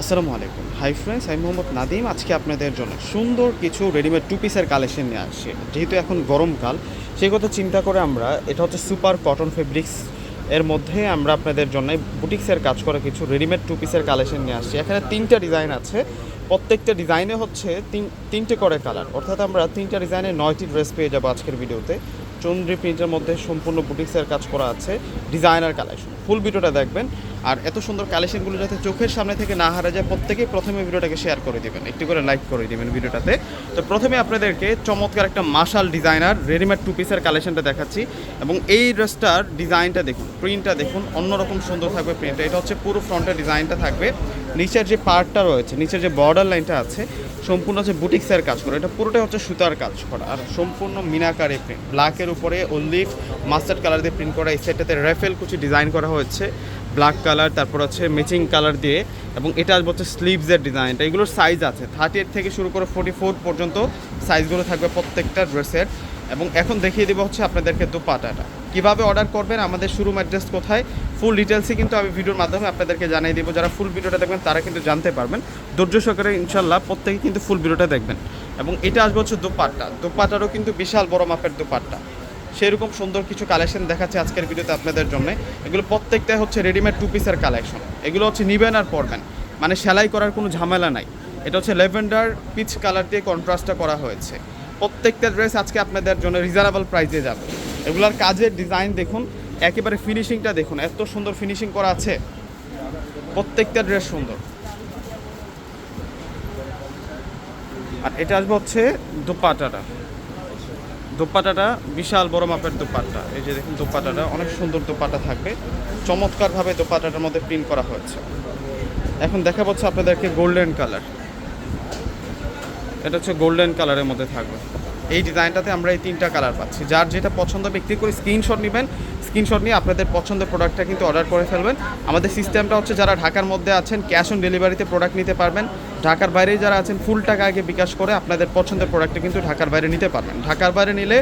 আসসালামু আলাইকুম। Hi friends আমি মোহাম্মদ নাদিম। আজকে আপনাদের জন্য সুন্দর কিছু রেডিমেড টু পিসের কালেকশন নিয়ে আসছি। যেহেতু এখন গরমকাল সেই কথা চিন্তা করে আমরা, এটা হচ্ছে সুপার কটন ফেব্রিক্স এর মধ্যে আমরা আপনাদের জন্য বুটিক্সের কাজ করা কিছু রেডিমেড টু পিসের কালেকশন নিয়ে আসছি। এখানে তিনটা ডিজাইন আছে। প্রত্যেকটা ডিজাইনে হচ্ছে তিন, তিনটে করে কালার অর্থাৎ আমরা তিনটা ডিজাইনে নয়টি ড্রেস পেয়ে যাব আজকের ভিডিওতে। চন্দ্রি প্রিন্টের মধ্যে সম্পূর্ণ বুটিক্সের কাজ করা আছে ডিজাইনার কালেকশন ফুল ভিডিওটা দেখবেন। আর এত সুন্দর কালেকশনগুলো যাতে চোখের সামনে থেকে না হারা যায়, প্রত্যেকেই প্রথমে ভিডিওটাকে শেয়ার করে দেবেন। একটু করে লাইক করে দেবেন ভিডিওটাতে। তো প্রথমে আপনাদেরকে চমৎকার একটা মাশাল ডিজাইনার রেডিমেড টু পিসের কালেকশনটা দেখাচ্ছি। এবং এই ড্রেসটার ডিজাইনটা দেখুন প্রিন্টটা দেখুন, অন্যরকম সুন্দর থাকবে প্রিন্টটা এটা হচ্ছে পুরো ফ্রন্টের ডিজাইনটা থাকবে। নিচের যে পার্টটা রয়েছে, নিচের যে বর্ডার লাইনটা আছে, সম্পূর্ণ হচ্ছে বুটিক্সের কাজ করা। এটা পুরোটাই হচ্ছে সুতার কাজ করা। আর সম্পূর্ণ মিনাকারে প্রিন্ট ব্ল্যাকের উপরে অলিভ মাস্টার্ড কালার দিয়ে প্রিন্ট করা। এই সেটটাতে রেফেল কুচি ডিজাইন করা হয়েছে। ব্ল্যাক কালার, তারপর হচ্ছে ম্যাচিং কালার দিয়ে, এবং এটা হচ্ছে স্লিভসের ডিজাইনটা এগুলোর সাইজ আছে। থার্টি এইট থেকে শুরু করে ফোর্টি ফোর পর্যন্ত সাইজগুলো থাকবে প্রত্যেকটা ড্রেসের। এবং এখন দেখিয়ে দেবো হচ্ছে আপনাদেরকে দুপাটাটা। কীভাবে অর্ডার করবেন, আমাদের শুরু অ্যাড্রেস কোথায় ফুল ডিটেলসই কিন্তু আমি ভিডিওর মাধ্যমে আপনাদেরকে জানিয়ে দেবো। যারা ফুল ভিডিওটা দেখবেন, তারা কিন্তু জানতে পারবেন। ধৈর্য সহকারে ইনশাল্লাহ প্রত্যেকে কিন্তু ফুল ভিডিওটা দেখবেন। এবং এটা আসবে হচ্ছে দুপাট্টা। দুপাটারও কিন্তু বিশাল বড় মাপের দুপাট্টা। সেরকম সুন্দর কিছু কালেকশন দেখাচ্ছে আজকের ভিডিওতে আপনাদের জন্য। এগুলো প্রত্যেকটাই হচ্ছে রেডিমেড টু পিসের কালেকশন এগুলো হচ্ছে নিবেন আর পরবেন। মানে সেলাই করার কোনো ঝামেলা নাই। এটা হচ্ছে লেভেন্ডার পিচ কালার দিয়ে কন্ট্রাস্টটা করা হয়েছে। প্রত্যেকটা ড্রেস আজকে আপনাদের জন্য রিজনেবল প্রাইসে যাবে। এগুলার কাজের ডিজাইন দেখুন, একেবারে ফিনিশিংটা দেখুন। এত সুন্দর ফিনিশিং করা আছে। প্রত্যেকটা ড্রেস সুন্দর। আর এটা আসবে হচ্ছে দোপাটাটা। দোপাটাটা বিশাল বড় মাপের দোপাট্টা। এই যে দেখুন দোপাটাটা অনেক সুন্দর দোপাটা থাকবে। চমৎকারভাবে দোপাটাটার মধ্যে প্রিন্ট করা হয়েছে। এখন দেখা হচ্ছে আপনাদেরকে গোল্ডেন কালার এটা হচ্ছে গোল্ডেন কালারের মধ্যে থাকবে। এই ডিজাইনটাতে আমরা এই তিনটা কালার পাচ্ছি। যার যেটা পছন্দ ব্যক্তি করে স্ক্রিনশট নেবেন। স্ক্রিনশট নিয়ে আপনাদের পছন্দের প্রোডাক্টটা কিন্তু অর্ডার করে ফেলবেন। আমাদের সিস্টেমটা হচ্ছে যারা ঢাকার মধ্যে আছেন, ক্যাশ অন ডেলিভারিতে প্রোডাক্ট নিতে পারবেন। ঢাকার বাইরে যারা আছেন, ফুল টাকা আগে বিকাশ করে আপনাদের পছন্দের প্রোডাক্টটা কিন্তু ঢাকার বাইরে নিতে পারবেন। ঢাকার বাইরে নিলে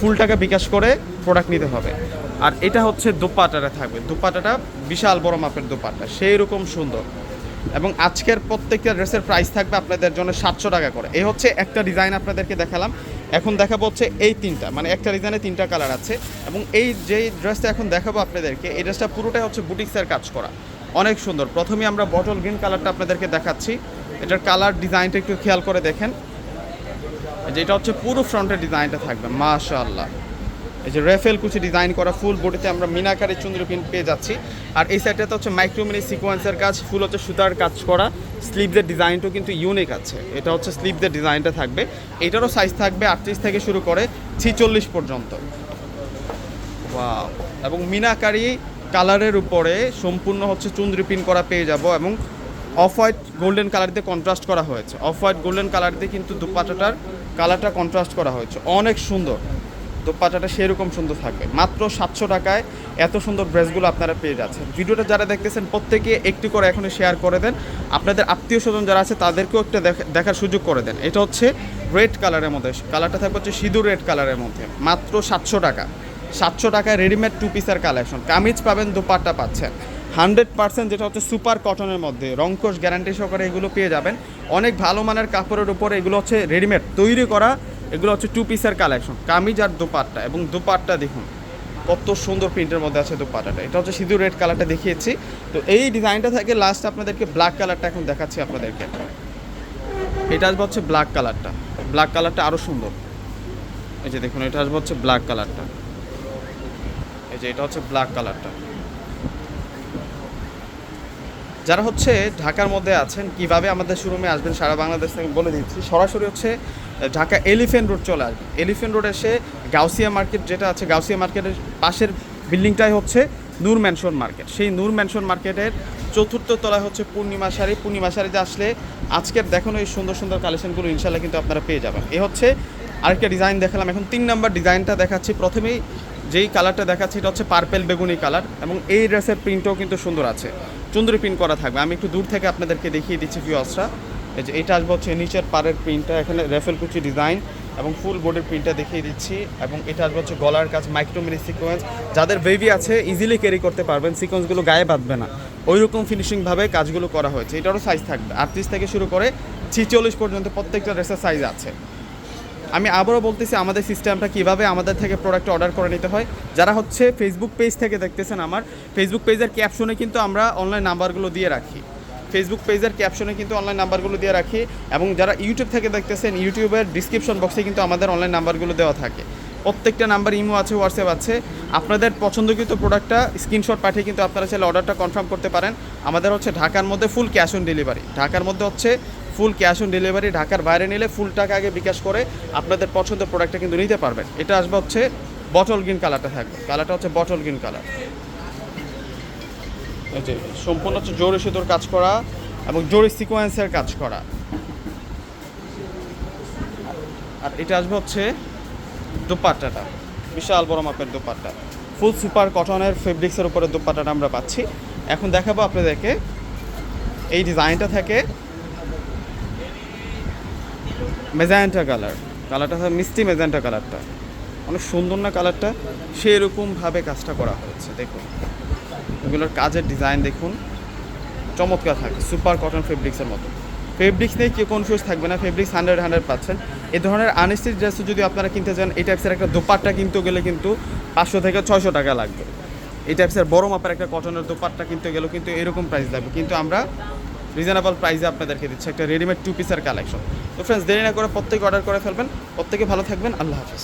ফুল টাকা বিকাশ করে প্রোডাক্ট নিতে হবে। আর এটা হচ্ছে দোপাটাটা থাকবে। দোপাটাটা বিশাল বড় মাপের দোপাটা সেই রকম সুন্দর। এবং আজকের প্রত্যেকটা ড্রেসের প্রাইস থাকবে আপনাদের জন্য সাতশো টাকা করে। এই হচ্ছে একটা ডিজাইন আপনাদেরকে দেখালাম। এখন দেখাবো হচ্ছে এই তিনটা মানে একটা ডিজাইনে তিনটা কালার আছে, এবং এই যে ড্রেসটা এখন দেখাবো আপনাদেরকে, এই ড্রেসটা পুরোটাই হচ্ছে বুটিক্সের কাজ করা। অনেক সুন্দর। প্রথমে আমরা বটল গ্রিন কালারটা আপনাদেরকে দেখাচ্ছি। এটার কালার ডিজাইনটা একটু খেয়াল করে দেখেন। যেটা হচ্ছে পুরো ফ্রন্টের ডিজাইনটা থাকবে, মাশাআল্লাহ। এই যে রেফেল কুচি ডিজাইন করা ফুল বডিতে আমরা মিনাকারি চন্দ্র প্রিন্ট পেয়ে যাচ্ছি। আর এই সাইডটাতে হচ্ছে মাইক্রোমিনি সিকোয়েন্সের কাজ ফুল হচ্ছে সুতার কাজ করা। স্লিভদের ডিজাইনটাও কিন্তু ইউনিক আছে। এটা হচ্ছে স্লিভদের ডিজাইনটা থাকবে। এটারও সাইজ থাকবে আটত্রিশ থেকে শুরু করে ছিচল্লিশ পর্যন্ত। এবং মিনাকারি কালারের উপরে সম্পূর্ণ হচ্ছে চুন্দ্রি প্রিন্ট করা পেয়ে যাব এবং অফ হোয়াইট গোল্ডেন কালার দিয়ে কন্ট্রাস্ট করা হয়েছে। অফ হোয়াইট গোল্ডেন কালার দিয়ে কিন্তু দুপাটাটার কালারটা কন্ট্রাস্ট করা হয়েছে। অনেক সুন্দর। দোপাটাটা সেরকম সুন্দর থাকবে। মাত্র সাতশো টাকায় এত সুন্দর ড্রেসগুলো আপনারা পেয়ে যাচ্ছেন। ভিডিওটা যারা দেখতেছেন, প্রত্যেকে একটি করে এখনই শেয়ার করে দেন। আপনাদের আত্মীয় স্বজন যারা আছে, তাদেরকেও একটা দেখা- দেখার সুযোগ করে দেন। এটা হচ্ছে রেড কালারের মধ্যে। কালারটা থাকবে হচ্ছে সিঁদুর রেড কালারের মধ্যে। মাত্র সাতশো টাকা। সাতশো টাকায় রেডিমেড টু পিসের কালেকশন কামিজ পাবেন, দোপাট্টা পাচ্ছেন। হান্ড্রেড পার্সেন্ট যেটা হচ্ছে সুপার কটনের মধ্যে। রংকোশ গ্যারান্টি সহকারে এগুলো পেয়ে যাবেন। অনেক ভালো মানের কাপড়ের উপরে এগুলো হচ্ছে রেডিমেড তৈরি করা এগুলো হচ্ছে টু পিসের কালেকশন কামিজ আর দোপাট্টা। এবং দোপাট্টা দেখুন, কত সুন্দর প্রিন্টের মধ্যে আছে দোপাট্টাটা। এটা হচ্ছে সিঁদুর রেড কালারটা দেখিয়েছি। তো এই ডিজাইনটা থাকে লাস্ট আপনাদেরকে ব্ল্যাক কালারটা এখন দেখাচ্ছি আপনাদেরকে। এটা আসবে হচ্ছে ব্ল্যাক কালারটা ব্ল্যাক কালারটা আরও সুন্দর। এই যে দেখুন, এটা আসবে হচ্ছে ব্ল্যাক কালারটা এই যে এটা হচ্ছে ব্ল্যাক কালারটা যারা হচ্ছে ঢাকার মধ্যে আছেন, কীভাবে আমাদের শোরুমে আসবেন সারা বাংলাদেশ থেকে বলে দিচ্ছি। সরাসরি হচ্ছে ঢাকা এলিফেন্ট রোড চলে আসবেন এলিফেন্ট রোড এসে গাউসিয়া মার্কেট যেটা আছে, গাউসিয়া মার্কেটের পাশের বিল্ডিংটাই হচ্ছে নূর ম্যানশন মার্কেট। সেই নূর ম্যানশন মার্কেটের চতুর্থ তলায় হচ্ছে পূর্ণিমা শাড়ি। পূর্ণিমা শাড়িতে আসলে আজকের দেখানো এই সুন্দর সুন্দর কালেকশনগুলো ইনশাল্লাহ কিন্তু আপনারা পেয়ে যাবেন। এ হচ্ছে আরেকটা ডিজাইন দেখালাম। এখন তিন নম্বর ডিজাইনটা দেখাচ্ছি। প্রথমেই যেই কালারটা দেখাচ্ছি, এটা হচ্ছে পার্পেল বেগুনি কালার এবং এই ড্রেসের প্রিন্টও কিন্তু সুন্দর আছে। চুন্দরি প্রিন্ট করা থাকবে। আমি একটু দূর থেকে আপনাদেরকে দেখিয়ে দিচ্ছি ভিউসরা এই যে এটা আসবে হচ্ছে নিচের পাড়ের প্রিন্টটা এখানে রেফেল কুচি ডিজাইন এবং ফুল বডির প্রিন্টটা দেখিয়ে দিচ্ছি এবং এটা আসবে হচ্ছে গলার কাজ মাইক্রোমিনি সিকোয়েন্স যাদের বেবি আছে ইজিলি ক্যারি করতে পারবেন সিকোয়েন্সগুলো গায়ে বাঁধবে না। ওই রকম ফিনিশিংভাবে কাজগুলো করা হয়েছে। এটারও সাইজ থাকবে। আটত্রিশ থেকে শুরু করে ছিচল্লিশ পর্যন্ত প্রত্যেকটা ড্রেসের সাইজ আছে। আমি আবারও বলতেছি, আমাদের সিস্টেমটা কীভাবে আমাদের থেকে প্রোডাক্ট অর্ডার করে নিতে হয়। যারা হচ্ছে ফেসবুক পেজ থেকে দেখতেছেন আমার ফেসবুক পেজের ক্যাপশনে কিন্তু আমরা অনলাইন নাম্বারগুলো দিয়ে রাখি। ফেসবুক পেজের ক্যাপশনে কিন্তু অনলাইন নাম্বারগুলো দিয়ে রাখি এবং যারা ইউটিউব থেকে দেখতেছেন ইউটিউবের ডিসক্রিপশন বক্সে কিন্তু আমাদের অনলাইন নাম্বারগুলো দেওয়া থাকে। প্রত্যেকটা নাম্বার ইমো আছে হোয়াটসঅ্যাপ আছে। আপনাদের পছন্দকৃত প্রোডাক্টটা স্ক্রিনশট পাঠিয়ে কিন্তু আপনারা চাইলে অর্ডারটা কনফার্ম করতে পারেন। আমাদের হচ্ছে ঢাকার মধ্যে ফুল ক্যাশ অন ডেলিভারি ঢাকার মধ্যে হচ্ছে ফুল ক্যাশ অন ডেলিভারি ঢাকার বাইরে নিলে ফুল টাকা আগে বিকাশ করে আপনাদের পছন্দের প্রোডাক্টটা কিন্তু নিতে পারবেন। এটা আসবে হচ্ছে বটল গ্রিন কালারটা থাকবে। কালারটা হচ্ছে বটল গ্রিন কালার যে, সম্পূর্ণ হচ্ছে জোরে সুতোর কাজ করা এবং জোরে সিকোয়েন্সের কাজ করা। আর এটা আসবে হচ্ছে দোপাট্টাটা, বিশাল বড় মাপের দোপাট্টা। ফুল সুপার কটনের ফেব্রিক্সের উপরে দোপাট্টাটা আমরা পাচ্ছি। এখন দেখাবো আপনাদেরকে এই ডিজাইনটা থাকে মেজান্টা কালার কালারটা মিষ্টি মেজান্টা কালারটা অনেক সুন্দর না কালারটা সেরকমভাবে কাজটা করা হয়েছে, দেখুন। এগুলোর কাজের ডিজাইন দেখুন। চমৎকার থাকে সুপার কটন ফেব্রিক্সের মতো। ফেব্রিক্স নিয়ে কেউ কনফিউজ থাকবে না ফেব্রিক্স হান্ড্রেড হান্ড্রেড পাচ্ছেন। এই ধরনের আনস্টিচ ড্রেস যদি আপনারা কিনতে চান, এই টাইপসের একটা দোপাট্টা কিনতে গেলে কিন্তু পাঁচশো থেকে ছয়শো টাকা লাগবে। এই টাইপসের বড় মাপের একটা কটনের দোপাট্টা কিনতে গেলেও কিন্তু এরকম প্রাইস লাগবে। কিন্তু আমরা রিজনেবল প্রাইসে আপনাদেরকে দিচ্ছি, একটা রেডিমেড টু পিসের কালেকশন তো ফ্রেন্ডস দেরি না করে প্রত্যেকে অর্ডার করে ফেলবেন। প্রত্যেকে ভালো থাকবেন। আল্লাহ হাফিজ।